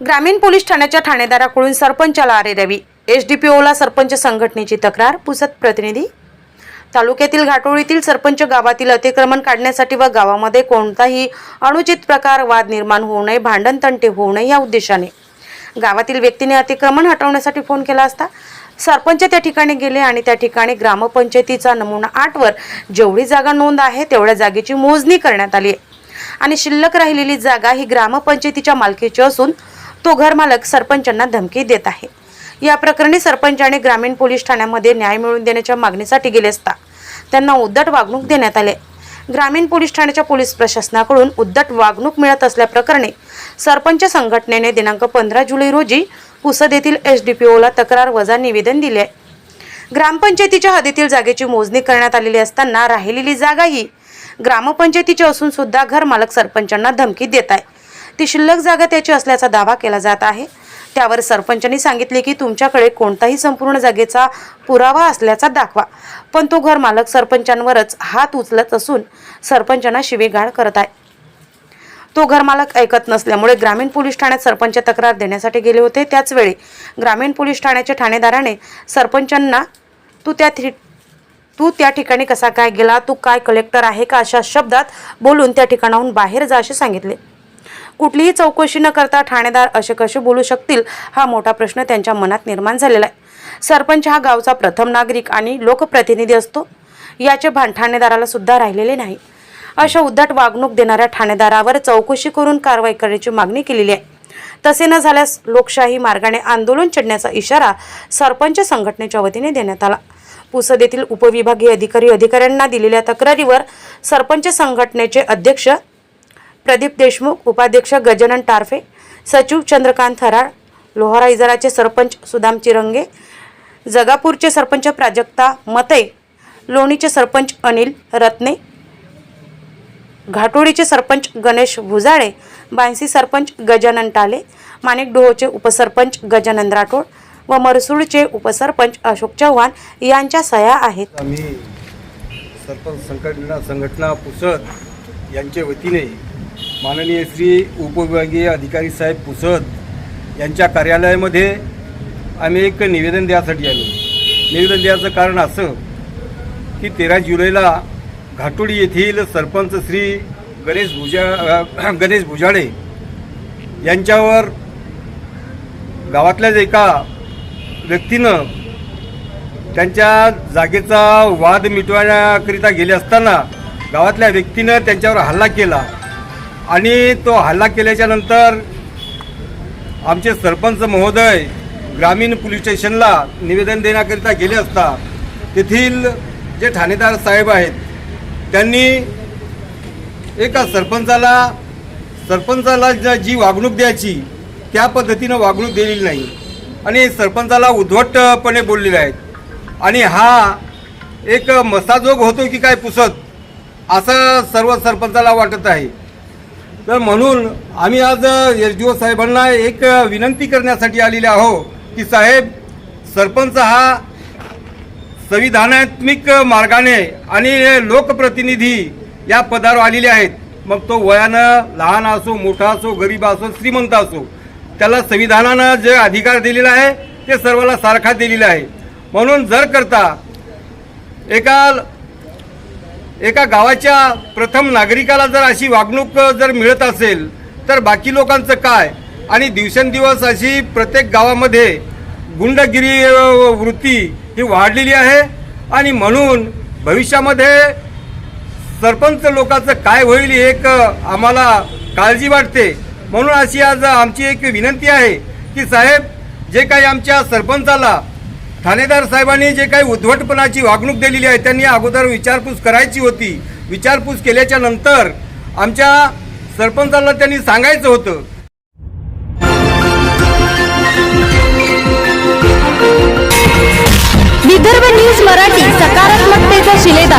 ग्रामीण पोलीस ठाण्याच्या ठाणेदाराकडून सरपंचाला आरे रवी एसडीपीओला सरपंच संघटनेची तक्रार पुसत प्रतिनिधी. तालुक्यातील घाटोळीतील सरपंच गावातील अतिक्रमण काढण्यासाठी व गावामध्ये कोणताही अनुचित प्रकार वाद निर्माण होऊ नये भांडण तंटे होऊ नये या उद्देशाने. गावातील व्यक्तीने अतिक्रमण हटवण्यासाठी फोन केला असता सरपंच त्या ठिकाणी गेले आणि त्या ठिकाणी ग्रामपंचायतीचा नमुना आठवर जेवढी जागा नोंद आहे तेवढ्या जागेची मोजणी करण्यात आली आहे. आणि शिल्लक राहिलेली जागा ही ग्रामपंचायतीच्या मालकीची असून तो घरमालक सरपंचांना धमकी देत आहे. या प्रकरणी सरपंचाने ग्रामीण पोलीस ठाण्यामध्ये न्याय मिळवून देण्याच्या मागणीसाठी गेले असता त्यांना उद्धट वागणूक देण्यात आले. ग्रामीण पोलीस ठाण्याच्या पोलीस प्रशासनाकडून उद्धट वागणूक मिळत असल्याप्रकरणी सरपंच संघटनेने दिनांक पंधरा जुलै रोजी पुसद येथील एस डी पी ओला तक्रार वजा निवेदन दिले. आहे ग्रामपंचायतीच्या हद्दीतील जागेची मोजणी करण्यात आलेली असताना राहिलेली जागा ही ग्रामपंचायतीची असून सुद्धा घरमालक सरपंचांना धमकी देत आहे. ती शिल्लक जागा त्याची असल्याचा दावा केला जात आहे. त्यावर सरपंचांनी सांगितले की तुमच्याकडे कोणताही संपूर्ण जागेचा पुरावा असल्याचा दाखवा. पण तो घर मालक सरपंचांवरच हात उचलत असून सरपंचांना शिवेगाळ करत आहे. तो घरमालक ऐकत नसल्यामुळे ग्रामीण पोलीस ठाण्यात सरपंच तक्रार देण्यासाठी गेले होते. त्याचवेळी ग्रामीण पोलीस ठाण्याच्या ठाणेदाराने सरपंचांना तू त्या थि- तू त्या ठिकाणी कसा काय गेला? तू काय कलेक्टर आहे का? अशा शब्दात बोलून त्या ठिकाणाहून बाहेर जा असे सांगितले. कुठलीही चौकशी न करता ठाणेदार असे कसे बोलू शकतील हा मोठा प्रश्न त्यांच्या मनात निर्माण झालेला आहे. सरपंच हा गावचा प्रथम नागरिक आणि लोकप्रतिनिधी असतो. याचे भान ठाणेदाराला सुद्धा राहिलेले नाही. अशा उद्धट वागणूक देणाऱ्या ठाणेदारावर चौकशी करून कारवाई करण्याची मागणी केलेली आहे. तसे न झाल्यास लोकशाही मार्गाने आंदोलन छेडण्याचा इशारा सरपंच संघटनेच्या वतीने देण्यात आला. पुसद येथील उपविभागीय अधिकारी अधिकाऱ्यांना दिलेल्या तक्रारीवर सरपंच संघटनेचे अध्यक्ष प्रदीप देशमुख उपाध्यक्ष गजानन टारफे सचिव चंद्रकांत थराळ लोहारा इजाराचे सरपंच सुदाम चिरंगे जगापूरचे सरपंच प्राजक्ता मते लोणीचे सरपंच अनिल रत्ने घाटोळीचे सरपंच गणेश भुजाळे बांसी सरपंच गजानन टाले माणिक डोहोचे उपसरपंच गजानन राठोड व मरसूडचे उपसरपंच अशोक चव्हाण यांच्या सह्या आहेत. आम्ही सरपंच संघटना संघटना पुसद यांच्या वतीने माननीय श्री उपविभागीय अधिकारी साहेब पुसद यांच्या कार्यालयामध्ये आम्ही एक निवेदन द्यासाठी आलो. निवेदन द्यायचं कारण असं की तेरा जुलैला घाटोडी येथील सरपंच श्री गणेश भुजा गणेश भुजाळे यांच्यावर गावातल्याच एका व्यक्तीनं त्यांच्या जागेचा वाद मिटवण्याकरिता गेले असताना गावातल्या व्यक्तीनं त्यांच्यावर हल्ला केला. आणि तो हल्ला केल्याच्यानंतर आमचे सरपंच महोदय ग्रामीण पोलीस स्टेशनला निवेदन देण्याकरिता गेले असता तेथील जे ठाणेदार साहेब आहेत त्यांनी एका सरपंचाला सरपंचाला ज- जी वागणूक द्यायची त्या पद्धतीनं वागणूक दिलेली नाही. आणि सरपंचाला उद्धवटपणे बोललेले आहेत. आणि हा एक मसाजोग होतो की काय पुसत असं सर्व सरपंचाला वाटत आहे. तर म्हणून आम्ही आज एस डी ओ साहेबांना एक विनंती करण्यासाठी आलेले आहो की साहेब सरपंच हा संविधानात्मिक मार्गाने आणि लोकप्रतिनिधी या पदावर आलेले आहेत. मग तो वयानं लहान असो मोठा असो गरीब असो श्रीमंत असो त्याला संविधानानं जे अधिकार दिलेला आहे ते सर्वाला सारखा दिलेला आहे. म्हणून जर करता एका एका गावाच्या प्रथम नागरिकाला जर अशी वागणूक जर मिळत असेल तर बाकी लोकांचं काय? आणि दिवसेंदिवस अशी प्रत्येक गावामध्ये गुंडगिरी वृत्ती ही वाढलेली आहे. आणि म्हणून भविष्यामध्ये सरपंच लोकांचं काय होईल एक आम्हाला काळजी वाटते. म्हणून अशी आज आमची एक विनंती आहे की साहेब जे काही आमच्या सरपंचाला ठाणेदार साहेबांनी जे काही उद्धवटपणाची वागणूक दिलेली आहे त्यांनी अगोदर विचारपूस करायची होती. विचारपूस केल्याच्यानंतर आमच्या सरपंचाला त्यांनी सांगायचं होतं. विदर्भ न्यूज मराठी सकारात्मकतेचा शिलेदार.